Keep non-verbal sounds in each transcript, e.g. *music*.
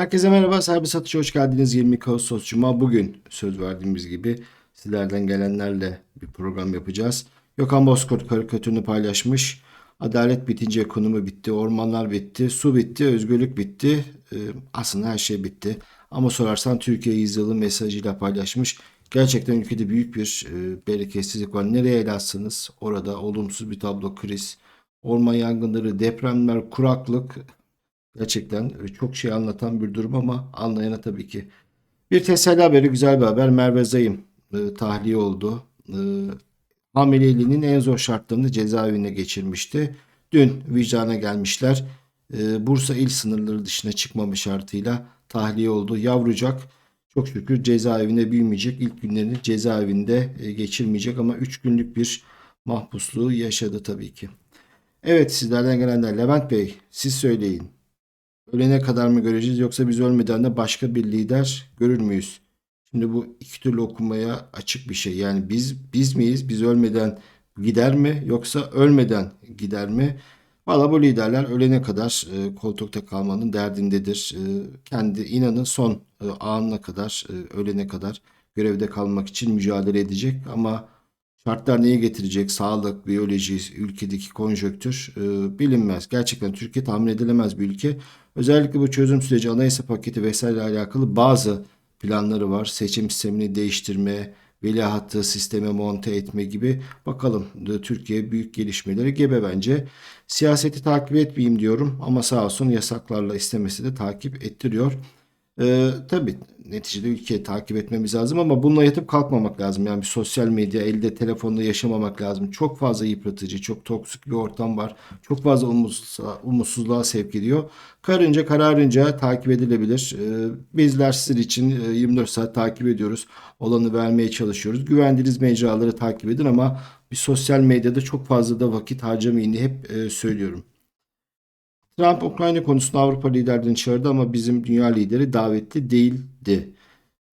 Herkese merhaba, Serbest Satış'a hoş geldiniz. 20 Ağustos Cuma. Bugün söz verdiğimiz gibi sizlerden gelenlerle bir program yapacağız. Gökhan Bozkurt karikatürünü paylaşmış. Adalet bitince ekonomi bitti, ormanlar bitti, su bitti, özgürlük bitti. Ee, aslında her şey bitti. Ama sorarsan Türkiye yüzyılı mesajıyla paylaşmış. Gerçekten ülkede büyük bir e, bereketsizlik var. Nereye el orada olumsuz bir tablo, kriz, orman yangınları, depremler, kuraklık, Gerçekten e, çok şey anlatan bir durum ama anlayana tabii ki. Bir teselli haberi, güzel bir haber. Merve Zayım e, tahliye oldu. E, hamileliğinin en zor şartlarını cezaevine geçirmişti. Dün vicdana gelmişler. E, Bursa il sınırları dışına çıkmama şartıyla tahliye oldu. Yavrucak çok şükür cezaevine büyümeyecek. İlk günlerini cezaevinde e, geçirmeyecek ama 3 günlük bir mahpusluğu yaşadı tabii ki. Evet sizlerden gelenler. Levent Bey siz söyleyin. Ölene kadar mı göreceğiz yoksa biz ölmeden de başka bir lider görür müyüz? Şimdi bu iki türlü okumaya açık bir şey. Yani biz biz miyiz? Biz ölmeden gider mi yoksa ölmeden gider mi? Valla bu liderler ölene kadar e, koltukta kalmanın derdindedir. E, kendi inanın son e, anına kadar, e, ölene kadar görevde kalmak için mücadele edecek ama Şartlar neyi getirecek? Sağlık, biyoloji, ülkedeki konjonktür e, bilinmez. Gerçekten Türkiye tahmin edilemez bir ülke. Özellikle bu çözüm süreci, anayasa paketi vesaire alakalı bazı planları var. Seçim sistemini değiştirme, veliahtı sisteme monte etme gibi. Bakalım da Türkiye büyük gelişmeleri gebe bence. Siyaseti takip etmeyeyim diyorum ama sağ olsun yasaklarla istemesi de takip ettiriyor. Ee, tabii neticede ülkeyi takip etmemiz lazım ama bununla yatıp kalkmamak lazım. Yani bir sosyal medya, elde telefonla yaşamamak lazım. Çok fazla yıpratıcı, çok toksik bir ortam var. Çok fazla umutsuzluğa sevk ediyor. Karınca kararınca takip edilebilir. Ee, bizler sizin için e, 24 saat takip ediyoruz. Olanı vermeye çalışıyoruz. Güvendiğiniz mecraları takip edin ama bir sosyal medyada çok fazla da vakit harcamayın diye hep e, söylüyorum. Trump Ukrayna konusunda Avrupa liderlerini çağırdı ama bizim dünya lideri davetli değildi.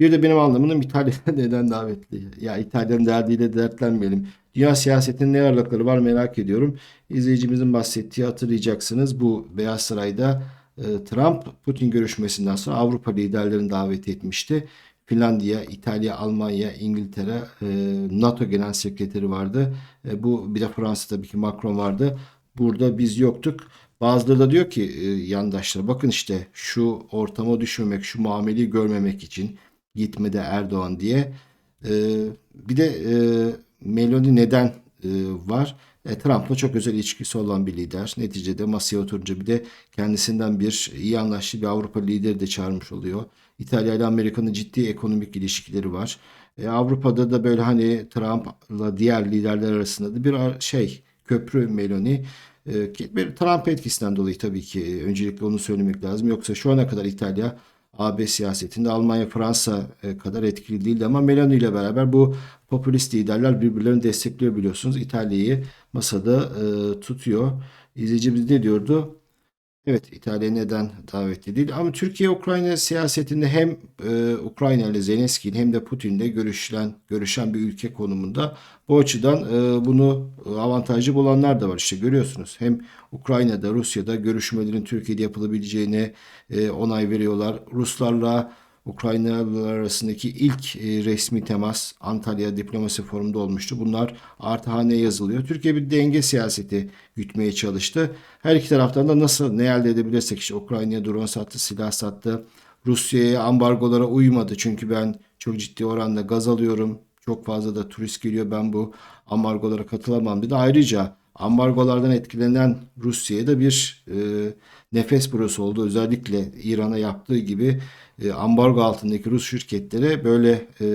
Bir de benim anlamım İtalya *laughs* neden davetli? Ya İtalyan derdiyle dertlenmeyelim. Dünya siyasetinin ne ağırlıkları var merak ediyorum. İzleyicimizin bahsettiği hatırlayacaksınız. Bu Beyaz Saray'da e, Trump Putin görüşmesinden sonra Avrupa liderlerini davet etmişti. Finlandiya, İtalya, Almanya, İngiltere, e, NATO Genel Sekreteri vardı. E, bu bir de Fransa tabii ki Macron vardı. Burada biz yoktuk. Bazıları da diyor ki e, yandaşlar bakın işte şu ortama düşmemek, şu muameleyi görmemek için gitmede Erdoğan diye. E, bir de e, Meloni neden var? Trump'la çok özel ilişkisi olan bir lider. Neticede masaya oturunca bir de kendisinden bir iyi anlaştığı bir Avrupa lideri de çağırmış oluyor. İtalya ile Amerika'nın ciddi ekonomik ilişkileri var. Avrupa'da da böyle hani Trump'la diğer liderler arasında da bir şey köprü Meloni. Ee, bir Trump etkisinden dolayı tabii ki e, öncelikle onu söylemek lazım. Yoksa şu ana kadar İtalya AB siyasetinde Almanya, Fransa e, kadar etkili değildi ama Meloni ile beraber bu popülist liderler birbirlerini destekliyor biliyorsunuz. İtalya'yı masada e, tutuyor. İzleyicimiz ne diyordu? Evet İtalya neden davetli değil? Ama Türkiye-Ukrayna siyasetinde hem e, Ukrayna ile Zelenski'nin hem de Putin'le görüşülen görüşen bir ülke konumunda bu açıdan e, bunu avantajlı bulanlar da var. İşte görüyorsunuz hem Ukrayna'da Rusya'da görüşmelerin Türkiye'de yapılabileceğine e, onay veriyorlar. Ruslarla Ukraynalılar arasındaki ilk e, resmi temas Antalya Diplomasi Forumu'nda olmuştu. Bunlar artı haneye yazılıyor. Türkiye bir denge siyaseti gütmeye çalıştı. Her iki taraftan da nasıl ne elde edebilirsek işte Ukrayna'ya drone sattı, silah sattı. Rusya'ya ambargolara uymadı. Çünkü ben çok ciddi oranda gaz alıyorum. Çok fazla da turist geliyor. Ben bu ambargolara katılamam dedi. Ayrıca ambargolardan etkilenen Rusya'ya da bir e, nefes burası oldu. Özellikle İran'a yaptığı gibi e, ambargo altındaki Rus şirketlere böyle e,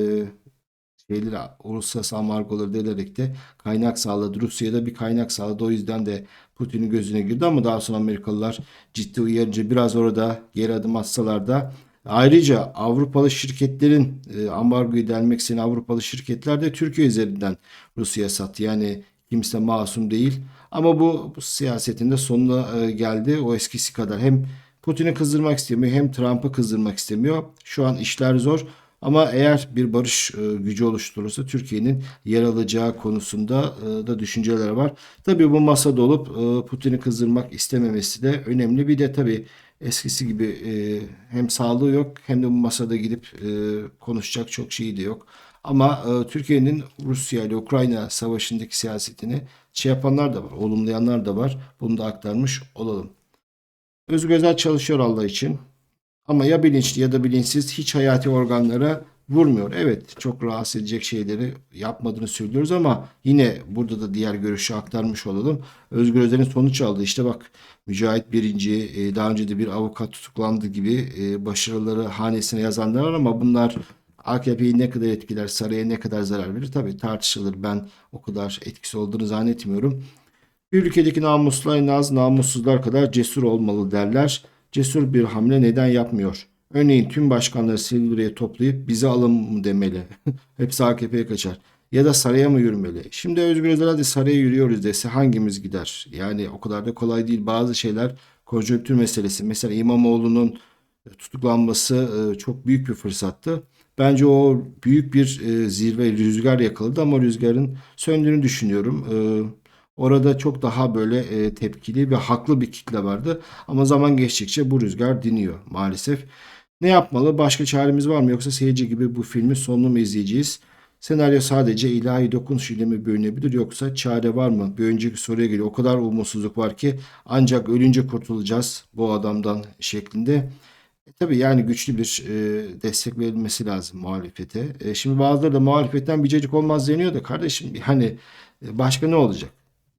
şeyleri uluslararası ambargoları delerek de kaynak sağladı. Rusya'da bir kaynak sağladı. O yüzden de Putin'in gözüne girdi ama daha sonra Amerikalılar ciddi uyarınca biraz orada geri adım atsalar da Ayrıca Avrupalı şirketlerin e, ambargoyu delmek isteyen Avrupalı şirketler de Türkiye üzerinden Rusya'ya sattı. Yani kimse masum değil. Ama bu, bu siyasetin de sonuna e, geldi. O eskisi kadar hem Putin'i kızdırmak istemiyor hem Trump'ı kızdırmak istemiyor. Şu an işler zor. Ama eğer bir barış e, gücü oluşturulursa Türkiye'nin yer alacağı konusunda e, da düşünceler var. Tabii bu masada olup e, Putin'i kızdırmak istememesi de önemli. Bir de tabii eskisi gibi hem sağlığı yok hem de bu masada gidip konuşacak çok şeyi de yok. Ama e, Türkiye'nin Rusya ile Ukrayna savaşındaki siyasetini şey yapanlar da var, olumlayanlar da var. Bunu da aktarmış olalım. Özgür Özel çalışıyor Allah için. Ama ya bilinçli ya da bilinçsiz hiç hayati organlara vurmuyor. Evet çok rahatsız edecek şeyleri yapmadığını söylüyoruz ama yine burada da diğer görüşü aktarmış olalım. Özgür Özel'in sonuç aldı. İşte bak Mücahit Birinci e, daha önce de bir avukat tutuklandı gibi e, başarıları hanesine yazanlar var ama bunlar AKP'yi ne kadar etkiler, saraya ne kadar zarar verir tabii tartışılır. Ben o kadar etkisi olduğunu zannetmiyorum. Bir ülkedeki namuslar en az namussuzlar kadar cesur olmalı derler. Cesur bir hamle neden yapmıyor? Örneğin tüm başkanları Silivri'ye toplayıp bize alın mı demeli. *laughs* Hepsi AKP'ye kaçar. Ya da saraya mı yürümeli? Şimdi Özgür Özel hadi saraya yürüyoruz dese hangimiz gider? Yani o kadar da kolay değil. Bazı şeyler konjonktür meselesi. Mesela İmamoğlu'nun tutuklanması e, çok büyük bir fırsattı. Bence o büyük bir e, zirve rüzgar yakaladı ama rüzgarın söndüğünü düşünüyorum. E, orada çok daha böyle e, tepkili ve haklı bir kitle vardı. Ama zaman geçtikçe bu rüzgar diniyor maalesef. Ne yapmalı? Başka çaremiz var mı? Yoksa seyirci gibi bu filmin sonunu mu izleyeceğiz? Senaryo sadece ilahi dokunuş ile mi bölünebilir yoksa çare var mı? Bir önceki soruya geliyor. O kadar umutsuzluk var ki ancak ölünce kurtulacağız bu adamdan şeklinde. Tabii yani güçlü bir e, destek verilmesi lazım muhalefete. E, şimdi bazıları da muhalefetten biricik olmaz deniyor da kardeşim yani e, başka ne olacak?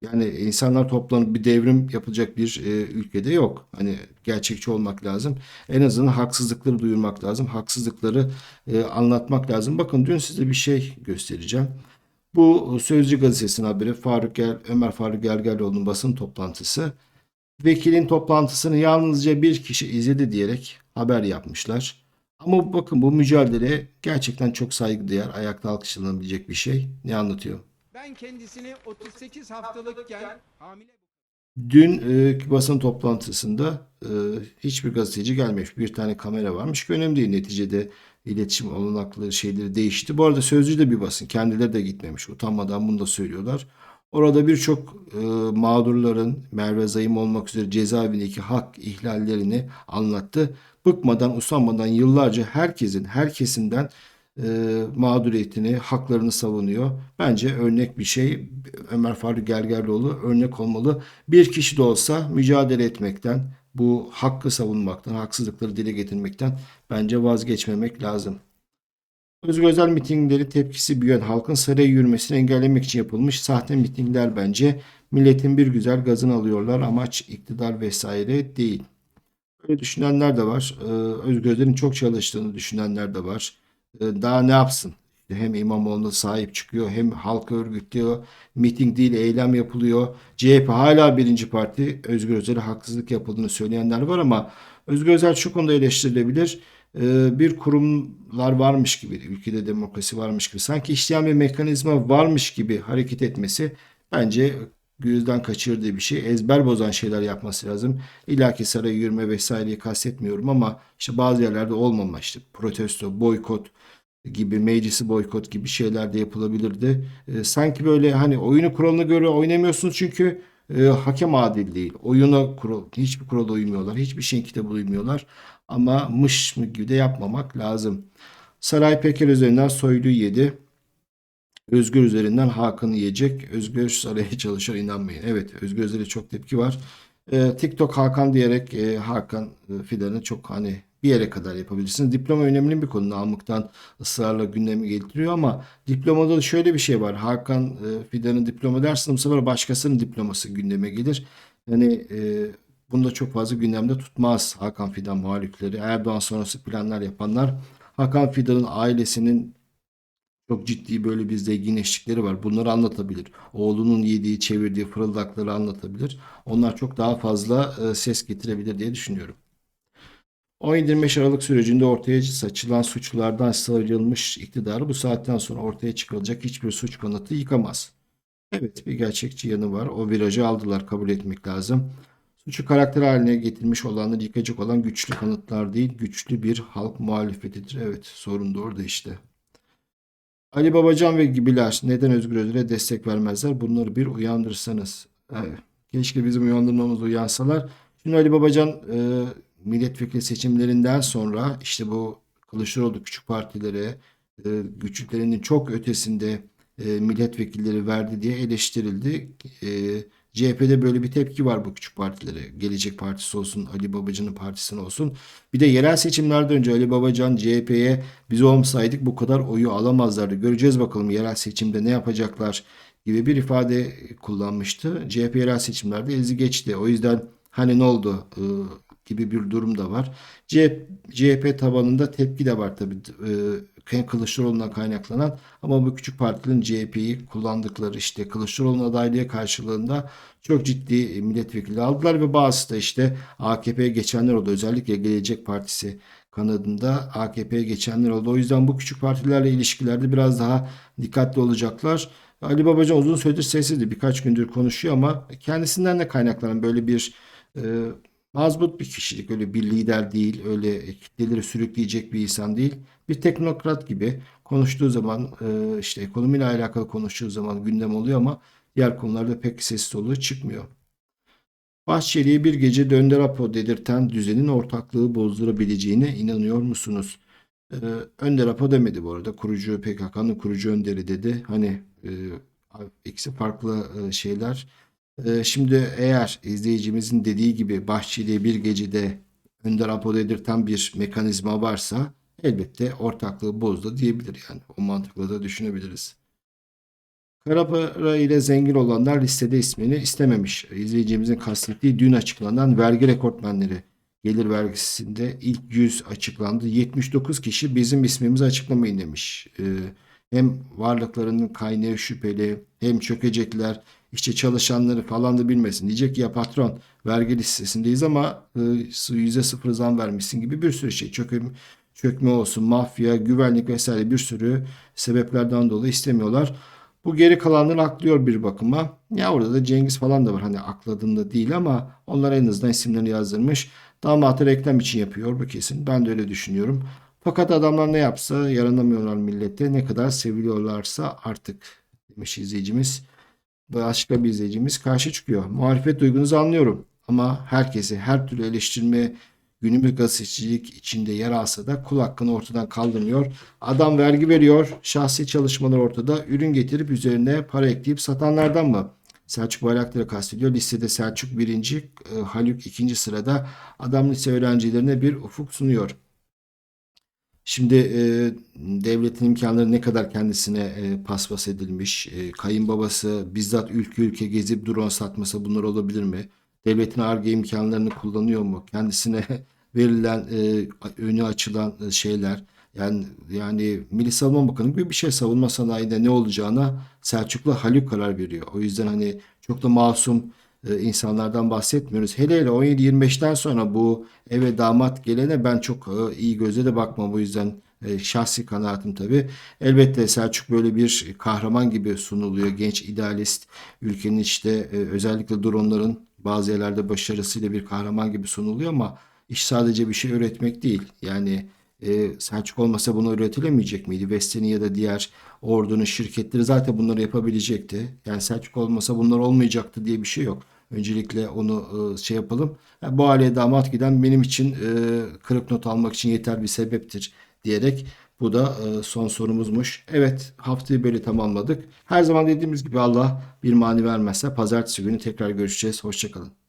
Yani insanlar toplanıp bir devrim yapılacak bir e, ülkede yok. Hani gerçekçi olmak lazım. En azından haksızlıkları duyurmak lazım. Haksızlıkları e, anlatmak lazım. Bakın dün size bir şey göstereceğim. Bu Sözcü gazetesinin haberi Faruk Gel, Ömer Faruk Gergerlioğlu'nun basın toplantısı. Vekilin toplantısını yalnızca bir kişi izledi diyerek haber yapmışlar. Ama bakın bu mücadele gerçekten çok saygıdeğer, ayakta alkışlanabilecek bir şey. Ne anlatıyor? Ben kendisini 38 haftalıkken hamile Dün e, basın toplantısında e, hiçbir gazeteci gelmemiş. Bir tane kamera varmış ki önemli değil. Neticede iletişim olanakları şeyleri değişti. Bu arada Sözcü de bir basın. Kendileri de gitmemiş. Utanmadan bunu da söylüyorlar. Orada birçok e, mağdurların Merve Zayım olmak üzere cezaevindeki hak ihlallerini anlattı. Bıkmadan, usanmadan yıllarca herkesin, her kesimden e, mağduriyetini, haklarını savunuyor. Bence örnek bir şey. Ömer Faruk Gergerlioğlu örnek olmalı. Bir kişi de olsa mücadele etmekten, bu hakkı savunmaktan, haksızlıkları dile getirmekten bence vazgeçmemek lazım. Özgür Özel mitingleri tepkisi büyüyen halkın saraya yürümesini engellemek için yapılmış sahte mitingler bence. Milletin bir güzel gazını alıyorlar. Amaç iktidar vesaire değil. Öyle düşünenler de var. Ee, Özgür Özel'in çok çalıştığını düşünenler de var. Ee, daha ne yapsın? Hem İmamoğlu'na sahip çıkıyor hem halkı örgütlüyor. Miting değil eylem yapılıyor. CHP hala birinci parti. Özgür Özel'e haksızlık yapıldığını söyleyenler var ama Özgür Özel şu konuda eleştirilebilir. Ee, bir kurumlar varmış gibi, ülkede demokrasi varmış gibi, sanki işleyen bir mekanizma varmış gibi hareket etmesi bence gözden kaçırdığı bir şey. Ezber bozan şeyler yapması lazım. İlla ki saraya yürüme vesaireyi kastetmiyorum ama işte bazı yerlerde olmama işte protesto, boykot gibi meclisi boykot gibi şeyler de yapılabilirdi. Ee, sanki böyle hani oyunu kuralına göre oynamıyorsunuz çünkü e, hakem adil değil. Oyuna kural, hiçbir kurala uymuyorlar. Hiçbir şeyin kitabı uymuyorlar. Ama mış mı gibi de yapmamak lazım. Saray Peker üzerinden Soylu yedi. Özgür üzerinden Hakan'ı yiyecek. Özgür saraya çalışıyor inanmayın. Evet Özgür üzerinde çok tepki var. Ee, TikTok Hakan diyerek e, Hakan e, Fidan'ı çok hani bir yere kadar yapabilirsiniz. Diploma önemli bir konu. Namık'tan ısrarla gündeme getiriyor ama diplomada da şöyle bir şey var. Hakan e, Fidan'ın diploma dersin bu sefer başkasının diploması gündeme gelir. Yani e, bunu da çok fazla gündemde tutmaz Hakan Fidan muhalifleri. Erdoğan sonrası planlar yapanlar Hakan Fidan'ın ailesinin çok ciddi böyle bir zenginleştikleri var. Bunları anlatabilir. Oğlunun yediği, çevirdiği fırıldakları anlatabilir. Onlar çok daha fazla e, ses getirebilir diye düşünüyorum. 10-25 Aralık sürecinde ortaya saçılan suçlardan sıyrılmış iktidarı bu saatten sonra ortaya çıkılacak hiçbir suç kanıtı yıkamaz. Evet bir gerçekçi yanı var. O virajı aldılar kabul etmek lazım. Suçu karakter haline getirmiş olanları yıkacak olan güçlü kanıtlar değil, güçlü bir halk muhalefetidir. Evet, sorun da orada işte. Ali Babacan ve gibiler neden Özgür Özel'e destek vermezler? Bunları bir uyandırsanız. Evet. Keşke bizim uyandırmamız uyansalar. Şimdi Ali Babacan e, milletvekili seçimlerinden sonra işte bu Kılıçdaroğlu küçük partilere e, güçlüklerinin çok ötesinde e, milletvekilleri verdi diye eleştirildi. E, CHP'de böyle bir tepki var bu küçük partilere. Gelecek Partisi olsun, Ali Babacan'ın partisine olsun. Bir de yerel seçimlerden önce Ali Babacan CHP'ye biz olmasaydık bu kadar oyu alamazlardı. Göreceğiz bakalım yerel seçimde ne yapacaklar gibi bir ifade kullanmıştı. CHP yerel seçimlerde ezi geçti. O yüzden hani ne oldu e, gibi bir durum da var. CHP, CHP tabanında tepki de var tabii. E, Kılıçdaroğlu'ndan kaynaklanan ama bu küçük partilerin CHP'yi kullandıkları işte Kılıçdaroğlu'nun adaylığı karşılığında çok ciddi milletvekili aldılar ve bazısı da işte AKP'ye geçenler oldu. Özellikle Gelecek Partisi kanadında AKP'ye geçenler oldu. O yüzden bu küçük partilerle ilişkilerde biraz daha dikkatli olacaklar. Ali Babacan uzun süredir sessizdi. Birkaç gündür konuşuyor ama kendisinden de kaynaklanan böyle bir e, mazbut bir kişilik. Öyle bir lider değil. Öyle kitleleri sürükleyecek bir insan değil. Bir teknokrat gibi konuştuğu zaman e, işte ekonomiyle alakalı konuştuğu zaman gündem oluyor ama diğer konularda pek ses soluğu çıkmıyor. Bahçeli'ye bir gece döndü rapor dedirten düzenin ortaklığı bozdurabileceğine inanıyor musunuz? Ee, Önder Apo demedi bu arada. Kurucu PKK'nın kurucu önderi dedi. Hani e, ikisi farklı e, şeyler. E, şimdi eğer izleyicimizin dediği gibi Bahçeli'ye bir gecede Önder Apo dedirten bir mekanizma varsa elbette ortaklığı bozdu diyebilir yani. O mantıkla da düşünebiliriz. Kara ile zengin olanlar listede ismini istememiş. İzleyicimizin kastettiği dün açıklanan vergi rekortmenleri gelir vergisinde ilk 100 açıklandı. 79 kişi bizim ismimizi açıklamayın demiş. Ee, hem varlıklarının kaynağı şüpheli hem çökecekler işte çalışanları falan da bilmesin. Diyecek ki ya patron vergi listesindeyiz ama e, yüzde sıfır zam vermişsin gibi bir sürü şey. Çöküm, çökme olsun, mafya, güvenlik vesaire bir sürü sebeplerden dolayı istemiyorlar. Bu geri kalanları aklıyor bir bakıma. Ya orada da Cengiz falan da var. Hani akladığında değil ama onlar en azından isimlerini yazdırmış. Damatı reklam için yapıyor bu kesin. Ben de öyle düşünüyorum. Fakat adamlar ne yapsa yaranamıyorlar millete. Ne kadar seviliyorlarsa artık demiş izleyicimiz. Başka bir izleyicimiz karşı çıkıyor. Muhalefet duygunuzu anlıyorum. Ama herkesi her türlü eleştirme günümüz gazetecilik içinde yer alsa da kul hakkını ortadan kaldırmıyor. Adam vergi veriyor. Şahsi çalışmalar ortada. Ürün getirip üzerine para ekleyip satanlardan mı? Selçuk Bayraktar'ı kastediyor. Listede Selçuk birinci, e, Haluk ikinci sırada. Adam lise öğrencilerine bir ufuk sunuyor. Şimdi e, devletin imkanları ne kadar kendisine e, paspas edilmiş, e, kayınbabası bizzat ülke ülke gezip drone satmasa bunlar olabilir mi? Devletin Ar-Ge imkanlarını kullanıyor mu? Kendisine *laughs* verilen e, önü açılan e, şeyler yani yani Milli Savunma Bakanı gibi bir şey savunma sanayinde ne olacağına Selçuklu Haluk karar veriyor. O yüzden hani çok da masum insanlardan bahsetmiyoruz. Hele hele 17-25'ten sonra bu eve damat gelene ben çok e, iyi gözle de bakmam. O yüzden e, şahsi kanaatim tabii. Elbette Selçuk böyle bir kahraman gibi sunuluyor. Genç idealist ülkenin işte e, özellikle dronların bazı yerlerde başarısıyla bir kahraman gibi sunuluyor ama iş sadece bir şey üretmek değil. Yani e, Selçuk olmasa bunu üretilemeyecek miydi? Vestel'in ya da diğer ordunun şirketleri zaten bunları yapabilecekti. Yani Selçuk olmasa bunlar olmayacaktı diye bir şey yok. Öncelikle onu e, şey yapalım. Bu aileye damat giden benim için e, kırık not almak için yeter bir sebeptir diyerek bu da e, son sorumuzmuş. Evet haftayı böyle tamamladık. Her zaman dediğimiz gibi Allah bir mani vermezse pazartesi günü tekrar görüşeceğiz. Hoşçakalın.